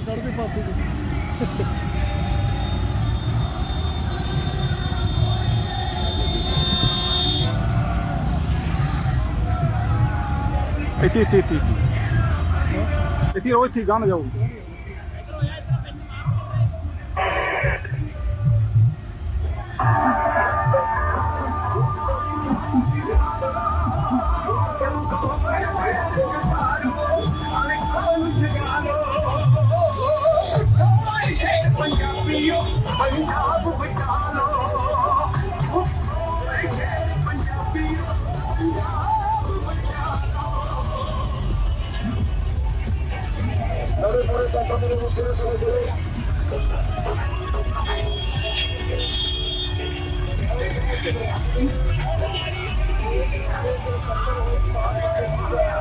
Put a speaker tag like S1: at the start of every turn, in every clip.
S1: ਕੱਢਦੇ ਪਾਸੇ
S2: ਇੱਥੇ ਇੱਥੇ। ਇੱਥੇ ਇੱਥੇ ਇੱਥੇ ਇੱਥੇ ਗਾਣਾ ਜਾਓ।
S3: ਪੰਜਾਬੀਓ ਪੰਜਾਬ ਬਚਾ ਲੋ ਪੰਜਾਬੀਓ ਪੰਜਾਬ ਬਚਾ ਲੋ ਨਰੇ ਨਰੇ ਬਾਬਾ ਮੇਰੇ ਮੁੱਦੇ ਸੁਣੇ ਸੁਣੇ ਜਿੰਨੀਆਂ ਵੀ ਪੰਜਾਬ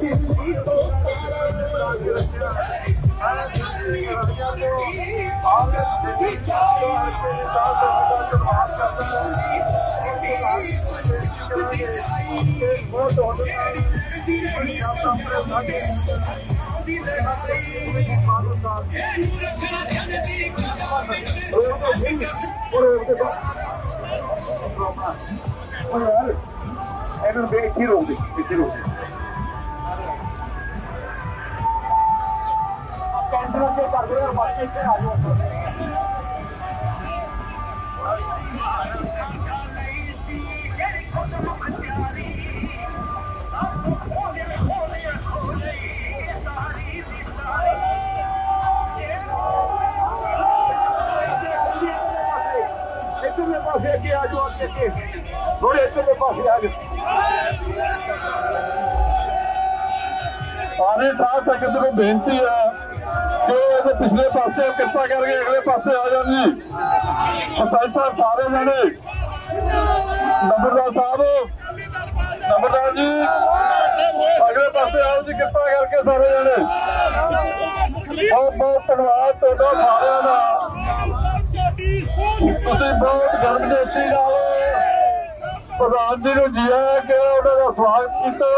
S3: ਚ
S2: ਇਹਨਾਂ ਦੇ ਇੱਥੇ ਰੋਕ ਦੇ ਇੱਥੇ ਰੋਕ ਦੇ ਕੈਂਟਰ ਅੱਗੇ ਕਰ ਦੇ ਔਰ ਬਾਕੀ ਇੱਥੇ ਆ ਜਾਓ ਇੱਥੇ ਦੇ ਪਾਸੇ ਅੱਗੇ ਆ ਜਾਓ ਅੱਗੇ ਅੱਗੇ ਥੋੜੇ ਇੱਥੇ ਦੇ ਪਾਸੇ ਆ ਜਾਓ ਸਾਰੇ ਸਾਧ ਸੰਗਤ ਨੂੰ ਬੇਨਤੀ ਆ ਕਿ ਇਹਦੇ ਪਿਛਲੇ ਪਾਸੇ ਕਿਰਪਾ ਕਰਕੇ ਅਗਲੇ ਪਾਸੇ ਆ ਜਾਣ ਜੀ ਸਰਪੰਚ ਸਾਹਿਬ ਸਾਰੇ ਜਣੇ। ਨੰਬਰਦਾਰ ਸਾਹਿਬ, ਨੰਬਰਦਾਰ ਜੀ, ਅਗਲੇ ਪਾਸੇ ਆਓ ਜੀ, ਕਿਰਪਾ ਕਰਕੇ ਸਾਰੇ ਜਣੇ। ਬਹੁਤ ਬਹੁਤ ਧੰਨਵਾਦ ਤੁਹਾਡਾ ਸਾਰਿਆਂ ਦਾ। ਤੁਸੀਂ ਬਹੁਤ ਗਰਮਜੋਸ਼ੀ ਨਾਲ ਪ੍ਰਧਾਨ ਜੀ ਨੂੰ ਜੀਆ ਆਇਆਂ ਕਿ ਉਹਨਾਂ ਦਾ ਸਵਾਗਤ ਕੀਤਾ।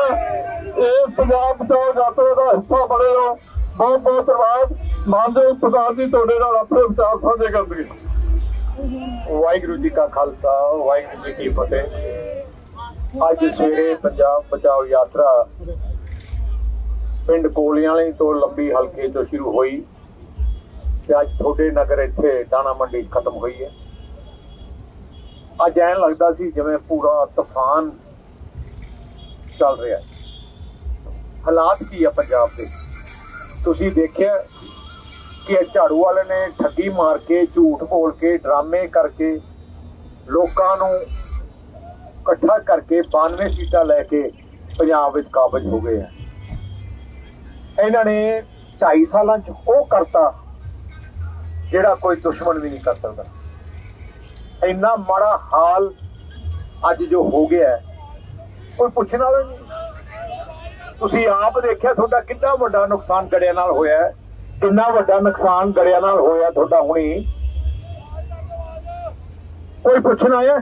S2: ਇਹ ਪੰਜਾਬ ਬਚਾਓ ਯਾਤਰਾ ਦਾ ਹਿੱਸਾ ਬਣੇ ਹੋ। ਬਹੁਤ ਬਹੁਤ ਧੰਨਵਾਦ ਮਾਨਯੋਗ ਪ੍ਰਧਾਨ ਜੀ ਤੁਹਾਡੇ ਨਾਲ ਆਪਣੇ ਵਿਚਾਰ ਸਾਂਝੇ ਕਰਨਗੇ। ਵਾਹਿਗੁਰੂ ਜੀ ਕਾ ਖਾਲਸਾ, ਵਾਹਿਗੁਰੂ ਜੀ ਕੀ ਫਤਿਹ। ਅੱਜ ਸਵੇਰੇ ਪੰਜਾਬ ਬਚਾਓ ਯਾਤਰਾ ਪਿੰਡ ਕੋਲੀਆਂਵਾਲੀ ਤੋਂ ਲੰਬੀ ਹਲਕੇ ਤੋਂ ਸ਼ੁਰੂ ਹੋਈ ਤੇ ਅੱਜ ਤੁਹਾਡੇ ਨਗਰ ਇੱਥੇ ਦਾਣਾ ਮੰਡੀ ਖਤਮ ਹੋਈ ਹੈ। ਅੱਜ ਐਨ ਲੱਗਦਾ ਸੀ ਜਿਵੇਂ ਪੂਰਾ ਤੂਫਾਨ ਚੱਲ ਰਿਹਾ ਹਾਲਾਤ ਕੀ ਆ ਪੰਜਾਬ ਦੇ? ਤੁਸੀਂ ਦੇਖਿਆ ਕਿ ਇਹ ਝਾੜੂ ਵਾਲੇ ਨੇ ਠੱਗੀ ਮਾਰ ਕੇ, ਝੂਠ ਬੋਲ ਕੇ, ਡਰਾਮੇ ਕਰਕੇ ਲੋਕਾਂ ਨੂੰ ਇਕੱਠਾ ਕਰਕੇ 92 ਸੀਟਾਂ ਲੈ ਕੇ ਪੰਜਾਬ ਵਿੱਚ ਕਾਬਜ ਹੋ ਗਏ ਆ। ਇਹਨਾਂ ਨੇ 2.5 ਸਾਲਾਂ 'ਚ ਉਹ ਕਰਤਾ ਜਿਹੜਾ ਕੋਈ ਦੁਸ਼ਮਣ ਵੀ ਨਹੀਂ ਕਰ ਸਕਦਾ। ਇੰਨਾ ਮਾੜਾ ਹਾਲ ਅੱਜ ਜੋ ਹੋ ਗਿਆ, ਕੋਈ ਪੁੱਛਣ ਵਾਲਾ ਨਹੀਂ। ਤੁਸੀਂ ਆਪ ਦੇਖਿਆ ਤੁਹਾਡਾ ਕਿੰਨਾ ਵੱਡਾ ਨੁਕਸਾਨ ਗੜਿਆਂ ਨਾਲ ਹੋਇਆ ਹੈ?
S3: ਇੰਨਾ ਵੱਡਾ ਨੁਕਸਾਨ ਗੜਿਆਂ ਨਾਲ ਹੋਇਆ ਤੁਹਾਡਾ ਹੁਣੀ? ਕੋਈ ਪੁੱਛਣ ਆਇਆ?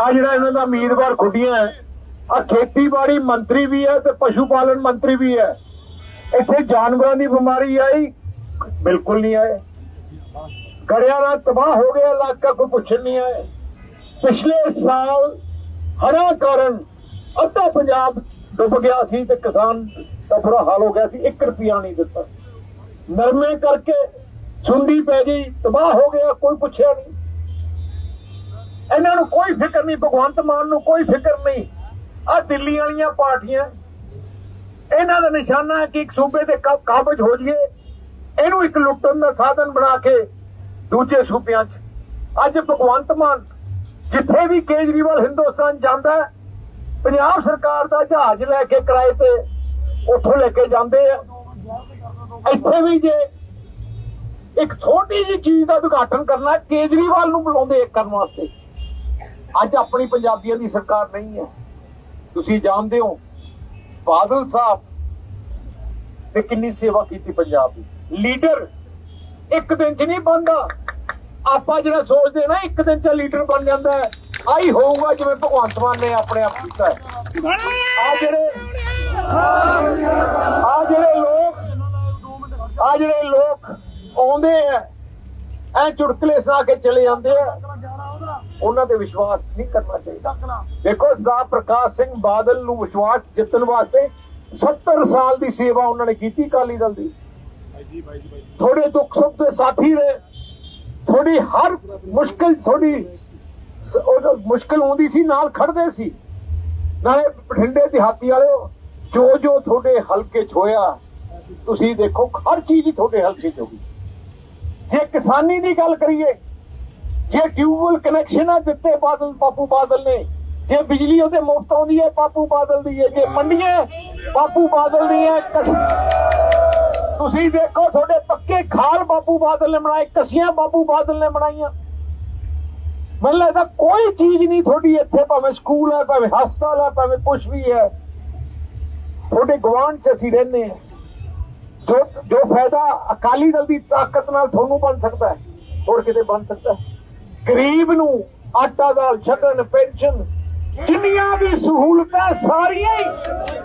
S3: ਆ ਜਿਹੜਾ ਇਹਨਾਂ ਦਾ ਉਮੀਦਵਾਰ ਖੁੱਡੀਆਂ ਆ ਖੇਤੀਬਾੜੀ ਮੰਤਰੀ ਵੀ ਹੈ ਤੇ ਪਸ਼ੂ ਪਾਲਣ ਮੰਤਰੀ ਵੀ ਹੈ। ਇੱਥੇ ਜਾਨਵਰਾਂ ਦੀ ਬਿਮਾਰੀ ਆਈ, ਬਿਲਕੁਲ ਨਹੀਂ ਆਏ। ਗੜਿਆਂ ਨਾਲ ਤਬਾਹ ਹੋ ਗਿਆ, ਇਲਾਕਾ ਕੋਈ ਪੁੱਛਣ ਨਹੀਂ ਆਇਆ। ਪਿਛਲੇ ਸਾਲ ਹੜ੍ਹਾਂ ਕਾਰਨ ਅੱਧਾ ਪੰਜਾਬ ਡੁੱਬ ਗਿਆ ਸੀ ਤੇ ਕਿਸਾਨ ਦਾ ਬੁਰਾ ਹਾਲ ਹੋ ਗਿਆ ਸੀ 1 ਰੁਪਿਆ ਨਹੀਂ ਦਿੱਤਾ। ਨਰਮੇ ਕਰਕੇ ਸੁੰਦੀ ਪੈ ਗਈ ਤਬਾਹ ਹੋ ਗਿਆ ਕੋਈ ਪੁੱਛਿਆ ਨਹੀਂ। ਇਹਨਾਂ ਨੂੰ ਕੋਈ ਫਿਕਰ ਨਹੀਂ ਭਗਵੰਤ ਮਾਨ ਨੂੰ ਕੋਈ ਫਿਕਰ ਨਹੀਂ। ਆ ਦਿੱਲੀ ਵਾਲੀਆਂ ਪਾਰਟੀਆਂ ਇਹਨਾਂ ਦਾ ਨਿਸ਼ਾਨਾ ਹੈ ਕਿ ਇੱਕ ਸੂਬੇ ਦੇ ਕਾਬਜ ਹੋ ਜਾਈਏ। ਇਹਨੂੰ ਇੱਕ ਲੁੱਟਣ ਦਾ ਸਾਧਨ ਬਣਾ ਕੇ ਦੂਜੇ ਸੂਬਿਆਂ 'ਚ। ਅੱਜ ਭਗਵੰਤ ਮਾਨ ਜਿੱਥੇ ਵੀ ਕੇਜਰੀਵਾਲ ਹਿੰਦੁਸਤਾਨ ਜਾਂਦਾ ਹੈ, ਪੰਜਾਬ ਸਰਕਾਰ ਦਾ ਜਹਾਜ਼ ਲੈ ਕੇ ਕਿਰਾਏ ਤੇ ਉੱਥੋਂ ਲੈ ਕੇ ਜਾਂਦੇ ਆ। ਇੱਥੇ ਵੀ ਜੇ ਇੱਕ ਛੋਟੀ ਜਿਹੀ ਚੀਜ਼ ਦਾ ਉਦਘਾਟਨ ਕਰਨਾ, ਕੇਜਰੀਵਾਲ ਨੂੰ ਬੁਲਾਉਂਦੇ ਕਰਨ ਵਾਸਤੇ। ਅੱਜ ਆਪਣੀ ਪੰਜਾਬੀਆਂ ਦੀ ਸਰਕਾਰ ਨਹੀਂ ਹੈ। ਤੁਸੀਂ ਜਾਣਦੇ ਹੋ, ਬਾਦਲ ਸਾਹਿਬ ਨੇ ਕਿੰਨੀ ਸੇਵਾ ਕੀਤੀ ਪੰਜਾਬ ਦੀ। ਲੀਡਰ ਇੱਕ ਦਿਨ ਚ ਨਹੀਂ ਬਣਦਾ। ਆਪਾਂ ਜਿਹੜਾ ਸੋਚਦੇ ਨਾ, ਇੱਕ ਦਿਨ ਚ ਲੀਡਰ ਬਣ ਜਾਂਦਾ ਹੈ। ਆਈ ਹੋਊਗਾ ਜਿਵੇਂ ਭਗਵੰਤ ਮਾਨ ਨੇ ਆਪਣੇ ਆਪ ਕੀਤਾ ਆ ਜਿਹੜੇ ਆ ਜਿਹੜੇ ਲੋਕ, ਆ ਜਿਹੜੇ ਲੋਕ ਆਉਂਦੇ ਆ, ਐ ਚੁਟਕਲੇ ਸੁਣਾ ਕੇ ਚਲੇ ਜਾਂਦੇ ਆ, ਉਹਨਾਂ ਤੇ ਵਿਸ਼ਵਾਸ ਨਹੀਂ ਕਰਨਾ ਚਾਹੀਦਾ। ਦੇਖੋ, ਸਰਦਾਰ ਪ੍ਰਕਾਸ਼ ਸਿੰਘ ਬਾਦਲ ਨੂੰ ਵਿਸ਼ਵਾਸ ਜਿੱਤਣ ਵਾਸਤੇ 70 ਸਾਲ ਦੀ ਸੇਵਾ ਉਹਨਾਂ ਨੇ ਕੀਤੀ ਕਾਲੀ ਦਲ ਦੀ। ਥੋੜੇ ਦੁੱਖ ਸੁੱਖ ਦੇ ਸਾਥੀ ਨੇ ਥੋੜੀ ਹਰ ਮੁਸ਼ਕਲ, ਥੋੜੀ ਸ- ਉਹ ਮੁਸ਼ਕਲ ਆਉਂਦੀ ਸੀ, ਨਾਲ ਖੜਦੇ ਸੀ। ਨਾਲੇ ਬਠਿੰਡੇ ਦਿਹਾਤੀ ਵਾਲਿਓ, ਜੋ ਜੋ ਤੁਹਾਡੇ ਹਲਕੇ 'ਚ ਹੋਇਆ, ਤੁਸੀਂ ਦੇਖੋ, ਹਰ ਚੀਜ਼ ਹੀ ਤੁਹਾਡੇ ਹਲਕੇ 'ਚ ਹੋਗੀ ਜੇ ਕਿਸਾਨੀ ਦੀ ਗੱਲ ਕਰੀਏ, ਜੇ ਟਿਊਬਵੈਲ ਕਨੈਕਸ਼ਨ ਆ ਦਿੱਤੇ ਬਾਦਲ ਪਾਪੂ ਬਾਦਲ ਨੇ, ਜੇ ਬਿਜਲੀ ਉਹਦੇ ਮੁਫਤ ਆਉਂਦੀ ਹੈ ਪਾਪੂ ਬਾਦਲ ਦੀ ਹੈ। ਜੇ ਮੰਡੀਆਂ ਪਾਪੂ ਬਾਦਲ ਦੀ ਹੈ ਤੁਸੀਂ ਦੇਖੋ, ਤੁਹਾਡੇ ਪੱਕੇ ਖਾਲ ਬਾਪੂ ਬਾਦਲ ਨੇ ਬਣਾਏ, ਕਸੀਆਂ ਬਾਪੂ ਬਾਦਲ ਨੇ ਬਣਾਈਆਂ। ਮੈਨੂੰ ਲੱਗਦਾ ਕੋਈ ਚੀਜ਼ ਨਹੀਂ ਤੁਹਾਡੀ ਇੱਥੇ, ਭਾਵੇਂ ਸਕੂਲ ਹੈ ਭਾਵੇਂ ਹਸਪਤਾਲ ਹੈ ਭਾਵੇਂ ਕੁਝ ਵੀ ਹੈ। ਤੁਹਾਡੇ ਗਵਾਂਢ 'ਚ ਅਸੀਂ ਰਹਿੰਦੇ ਹਾਂ। ਜੋ ਜੋ ਫਾਇਦਾ ਅਕਾਲੀ ਦਲ ਦੀ ਤਾਕਤ ਨਾਲ ਤੁਹਾਨੂੰ ਬਣ ਸਕਦਾ ਹੈ, ਹੋਰ ਕਿਤੇ ਬਣ ਸਕਦਾ ਗਰੀਬ ਨੂੰ ਆਟਾ ਦਾਲ ਛਕਣ ਪੈਨਸ਼ਨ, ਜਿੰਨੀਆਂ ਵੀ ਸਹੂਲਤਾਂ ਸਾਰੀਆਂ ਹੀ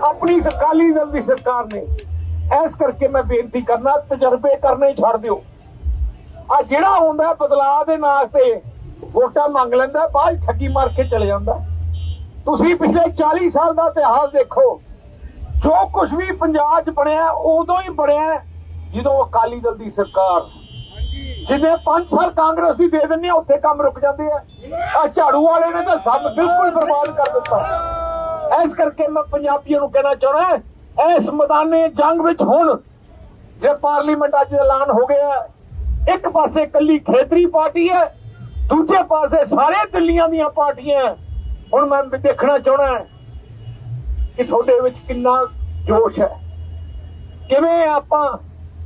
S3: ਆਪਣੀ ਅਕਾਲੀ ਦਲ ਦੀ ਸਰਕਾਰ ਨੇ। ਇਸ ਕਰਕੇ ਮੈਂ ਬੇਨਤੀ ਕਰਨਾ, ਤਜਰਬੇ ਕਰਨੇ ਛੱਡ ਦਿਓ। ਆ ਜਿਹੜਾ ਹੁੰਦਾ ਬਦਲਾਅ ਦੇ ਨਾਂ ਤੇ ਵੋਟਾਂ ਮੰਗ ਲੈਂਦਾ ਬਾਅਦ ਠੱਗੀ ਮਾਰ ਕੇ ਚਲੇ ਜਾਂਦਾ। ਤੁਸੀਂ ਪਿਛਲੇ 40 ਸਾਲ ਦਾ ਇਤਿਹਾਸ ਦੇਖੋ ਜੋ ਕੁਝ ਵੀ ਪੰਜਾਬ 'ਚ ਬਣਿਆ ਉਦੋਂ ਹੀ ਬਣਿਆ ਜਦੋਂ ਅਕਾਲੀ ਦਲ ਦੀ ਸਰਕਾਰ। ਜਿਵੇਂ 5 ਸਾਲ ਕਾਂਗਰਸ ਦੀ ਦੇ ਦਿੰਦੇ ਆ ਉੱਥੇ ਕੰਮ ਰੁਕ ਜਾਂਦੇ ਆ। ਆ ਝਾੜੂ ਵਾਲੇ ਨੇ ਤਾਂ ਸਭ ਬਿਲਕੁਲ ਬਰਬਾਦ ਕਰ ਦਿੱਤਾ। ਇਸ ਕਰਕੇ ਮੈਂ ਪੰਜਾਬੀਆਂ ਨੂੰ ਕਹਿਣਾ ਚਾਹੁੰਦਾ ਇਸ ਮੈਦਾਨੇ ਜੰਗ ਵਿੱਚ ਹੁਣ ਜੇ ਪਾਰਲੀਮੈਂਟ ਅੱਜ ਐਲਾਨ ਹੋ ਗਿਆ ਇੱਕ ਪਾਸੇ ਕੱਲੀ ਖੇਤਰੀ ਪਾਰਟੀ ਹੈ ਦੂਜੇ ਪਾਸੇ ਸਾਰੇ ਦਿੱਲੀਆਂ ਦੀਆਂ ਪਾਰਟੀਆਂ ਹੁਣ ਮੈਂ ਦੇਖਣਾ ਚਾਹੁੰਦਾ ਕਿ ਤੁਹਾਡੇ ਵਿੱਚ ਕਿੰਨਾ ਜੋਸ਼ ਹੈ। ਕਿਵੇਂ ਆਪਾਂ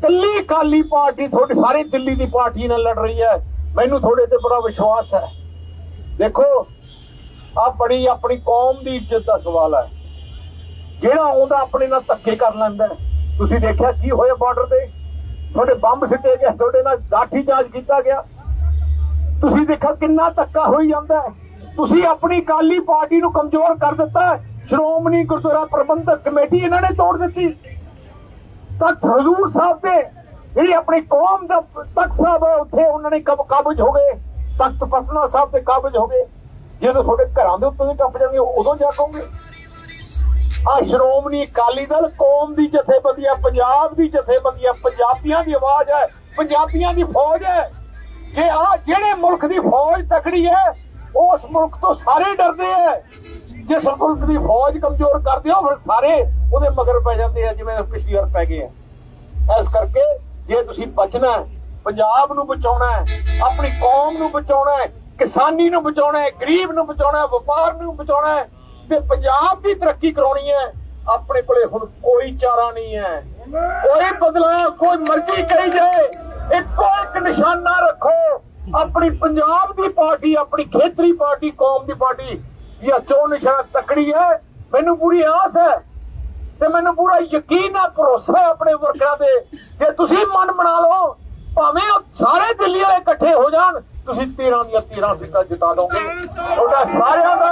S3: ਕੱਲੀ ਕਾਲੀ ਪਾਰਟੀ ਤੁਹਾਡੇ ਸਾਰੇ ਦਿੱਲੀ ਦੀ ਪਾਰਟੀ ਨਾਲ ਲੜ ਰਹੀ ਹੈ, ਮੈਨੂੰ ਤੁਹਾਡੇ ਤੇ ਬੜਾ ਵਿਸ਼ਵਾਸ ਹੈ। ਦੇਖੋ ਆ ਬੜੀ ਆਪਣੀ ਕੌਮ ਦੀ ਇੱਜ਼ਤ ਦਾ ਸਵਾਲ ਹੈ। ਜਿਹੜਾ ਆਉਂਦਾ ਆਪਣੇ ਨਾਲ ਧੱਕੇ ਕਰ ਲੈਂਦਾ ਤੁਸੀਂ ਦੇਖਿਆ ਕੀ ਹੋਇਆ ਬਾਰਡਰ ਤੇ? ਤੁਹਾਡੇ ਬੰਬ ਸਿੱਟੇ ਗਏ, ਤੁਹਾਡੇ ਨਾਲ ਲਾਠੀ ਚਾਰਜ ਕੀਤਾ ਗਿਆ। ਤੁਸੀਂ ਦੇਖੋ ਕਿੰਨਾ ਧੱਕਾ ਹੋਈ ਜਾਂਦਾ ਤੁਸੀਂ ਆਪਣੀ ਕਾਲੀ ਪਾਰਟੀ ਨੂੰ ਕਮਜ਼ੋਰ ਕਰ ਦਿੱਤਾ ਸ਼੍ਰੋਮਣੀ ਗੁਰਦੁਆਰਾ ਪ੍ਰਬੰਧਕ ਕਮੇਟੀ ਇਹਨਾਂ ਨੇ ਤੋੜ ਦਿੱਤੀ। ਤਖਤ ਹਜ਼ੂਰ ਸਾਹਿਬ ਦੇ ਜਿਹੜੀ ਆਪਣੀ ਕੌਮ ਦਾ ਤਖਤ ਸਾਹਿਬ ਹੈ, ਉੱਥੇ ਉਹਨਾਂ ਨੇ ਕਬ ਕਾਬਜ ਹੋ ਗਏ। ਤਖਤ ਪਟਨਾ ਸਾਹਿਬ ਤੇ ਕਾਬਜ ਹੋ ਗਏ। ਜਦੋਂ ਤੁਹਾਡੇ ਘਰਾਂ ਦੇ ਉੱਤੇ ਵੀ ਟੱਪ ਜਾਣਗੇ, ਉਦੋਂ ਜਾਗੋਗੇ ਆ ਸ਼੍ਰੋਮਣੀ ਅਕਾਲੀ ਦਲ ਕੌਮ ਦੀ ਜਥੇਬੰਦੀ ਹੈ, ਪੰਜਾਬ ਦੀ ਜਥੇਬੰਦੀ ਹੈ। ਪੰਜਾਬੀਆਂ ਦੀ ਆਵਾਜ਼ ਹੈ, ਪੰਜਾਬੀਆਂ ਦੀ ਫੌਜ ਹੈ। ਜੇ ਆ ਜਿਹੜੇ ਮੁਲਕ ਦੀ ਫੌਜ ਤਕੜੀ ਹੈ, ਉਸ ਮੁਲਕ ਤੋਂ ਸਾਰੇ ਡਰਦੇ ਹੈ। ਜਿਸ ਮੁਲਕ ਦੀ ਫੌਜ ਕਮਜ਼ੋਰ ਕਰਦੇ ਹੋ, ਫਿਰ ਸਾਰੇ ਉਹਦੇ ਮਗਰ ਪੈ ਜਾਂਦੇ ਆ, ਜਿਵੇਂ ਪਿਛਲੀ ਵਾਰ ਪੈ ਗਏ ਆ। ਇਸ ਕਰਕੇ ਜੇ ਤੁਸੀਂ ਬਚਣਾ ਪੰਜਾਬ ਨੂੰ ਬਚਾਉਣਾ ਆਪਣੀ ਕੌਮ ਨੂੰ ਬਚਾਉਣਾ ਕਿਸਾਨੀ ਨੂੰ ਬਚਾਉਣਾ ਗਰੀਬ ਨੂੰ ਬਚਾਉਣਾ ਵਪਾਰ ਨੂੰ ਬਚਾਉਣਾ ਤੇ ਪੰਜਾਬ ਦੀ ਤਰੱਕੀ ਕਰਾਉਣੀ ਹੈ, ਆਪਣੇ ਕੋਲੇ ਹੁਣ ਕੋਈ ਚਾਰਾ ਨਹੀਂ ਹੈ। ਕੋਈ ਬਦਲਾਅ, ਕੋਈ ਮਰਜ਼ੀ ਕਰੀ ਜਾਏ ਇੱਕੋ ਇੱਕ ਨਿਸ਼ਾਨਾ ਰੱਖੋ। ਆਪਣੀ ਪੰਜਾਬ ਦੀ ਪਾਰਟੀ, ਆਪਣੀ ਖੇਤਰੀ ਪਾਰਟੀ, ਕੌਮ ਦੀ ਪਾਰਟੀ ਇਹ ਚੋਣ ਨਿਸ਼ਾਨਾ ਤਕੜੀ ਹੈ। ਮੈਨੂੰ ਪੂਰੀ ਆਸ ਹੈ ਤੇ ਮੈਨੂੰ ਪੂਰਾ ਯਕੀਨ ਆ ਭਰੋਸਾ ਹੈ ਆਪਣੇ ਵਰਕਰਾਂ ਤੇ। ਜੇ ਤੁਸੀਂ ਮਨ ਬਣਾ ਲਓ, ਭਾਵੇਂ ਉਹ ਸਾਰੇ ਦਿੱਲੀ ਵਾਲੇ ਇਕੱਠੇ ਹੋ ਜਾਣ ਤੁਸੀਂ 13 ਦੀਆਂ 13 ਸੀਟਾਂ ਜਿਤਾ ਦੋਗੇ। ਤੁਹਾਡਾ ਸਾਰਿਆਂ ਦਾ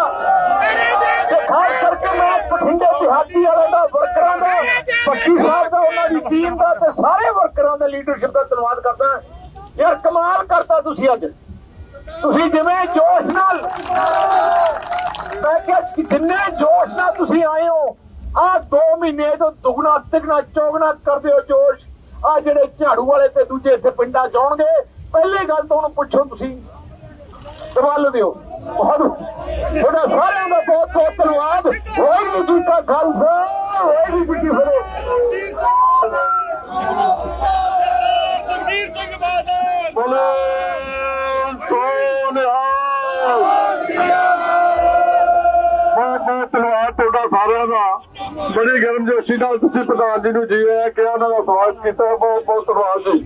S3: ਤੇ ਖਾਸ ਕਰਕੇ ਮੈਂ ਬਠਿੰਡੇ ਦਿਹਾਤੀ ਵਾਲੇ ਦਾ, ਵਰਕਰਾਂ ਦਾ ਪੱਕੀ ਸਾਹਿਬ ਦਾ, ਉਹਨਾਂ ਦੀ ਟੀਮ ਦਾ ਤੇ ਸਾਰੇ ਵਰਕਰਾਂ ਦਾ ਲੀਡਰਸ਼ਿਪ ਦਾ ਧੰਨਵਾਦ ਕਰਦਾ ਯਾਰ ਕਮਾਲ ਕਰਤਾ ਤੁਸੀਂ ਅੱਜ। ਤੁਸੀਂ ਜਿਵੇਂ ਜੋਸ਼ ਨਾਲ ਮੈਂ ਕਿਹਾ ਜਿੰਨੇ ਜੋਸ਼ ਨਾਲ ਤੁਸੀਂ ਆਏ ਹੋ, ਆਹ 2 ਮਹੀਨੇ ਤੋਂ ਦੁਗਣਾ, ਤਿਗਣਾ, ਚੌਗਣਾ ਕਰਦੇ ਹੋ ਜੋਸ਼। ਆ ਜਿਹੜੇ ਝਾੜੂ ਵਾਲੇ ਤੇ ਦੂਜੇ ਇੱਥੇ ਪਿੰਡਾਂ ਚ ਆਉਣਗੇ ਪਹਿਲੀ ਗੱਲ ਤਾਂ ਉਹਨੂੰ ਪੁੱਛੋ ਤੁਸੀਂ। ਸਵਾਲ ਦਿਓ। ਬਹੁਤ ਤੁਹਾਡਾ ਸਾਰਿਆਂ ਦਾ ਬਹੁਤ ਬਹੁਤ ਧੰਨਵਾਦ। ਵਾਹਿਗੁਰੂ ਜੀ ਕਾ ਖਾਲਸਾ। ਵਾਹਿਗੁਰੂ ਜੀ ਕੀ ਫਤਿਹ।
S2: ਸੁਖਬੀਰ ਸਿੰਘ ਬਾਦਲ।
S3: ਬੋਲੇ ਸੋਨਿਹਾਲ। ਬਹੁਤ ਬਹੁਤ ਧੰਨਵਾਦ ਤੁਹਾਡਾ ਸਾਰਿਆਂ ਦਾ। ਬੜੀ ਗਰਮਜੋਸ਼ੀ ਨਾਲ ਤੁਸੀਂ ਪ੍ਰਧਾਨ ਜੀ ਨੂੰ ਜੀ ਆਇਆ ਕਿ ਉਹਨਾਂ ਦਾ ਸਵਾਗਤ ਕੀਤਾ। ਬਹੁਤ ਬਹੁਤ ਧੰਨਵਾਦ ਜੀ।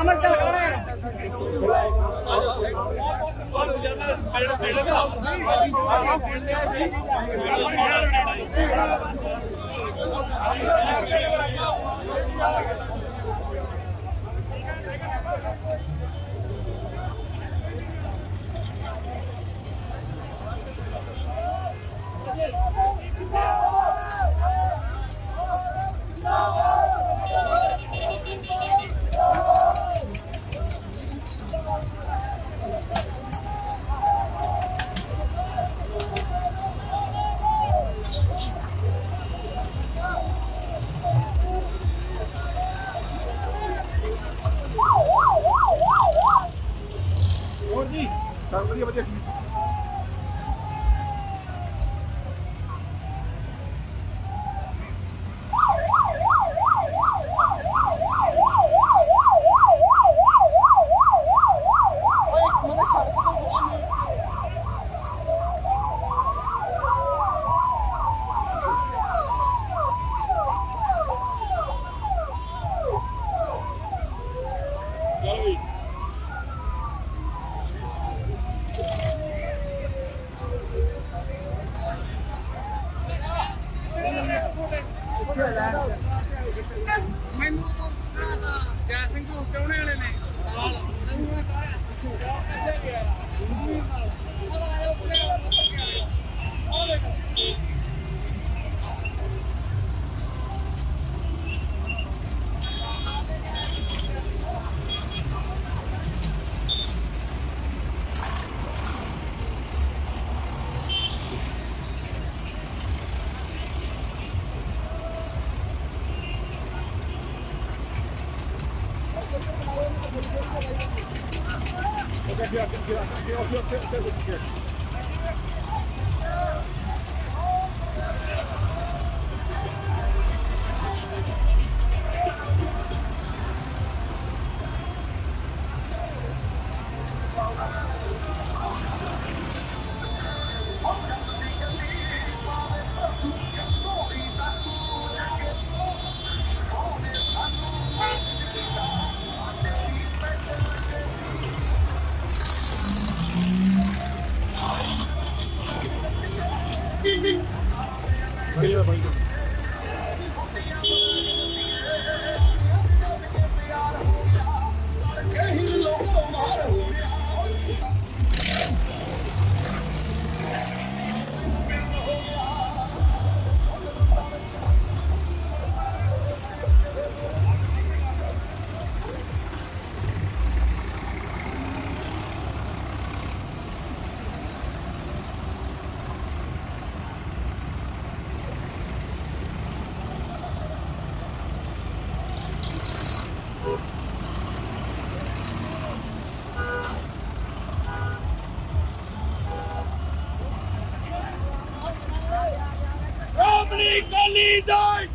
S2: ਅਮਰ ਚੱਲ ਕਰਾ ਯਾਰ ਮੈਨੂੰ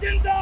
S2: ਦਲ
S3: ਜਿੰਦਾਬਾਦ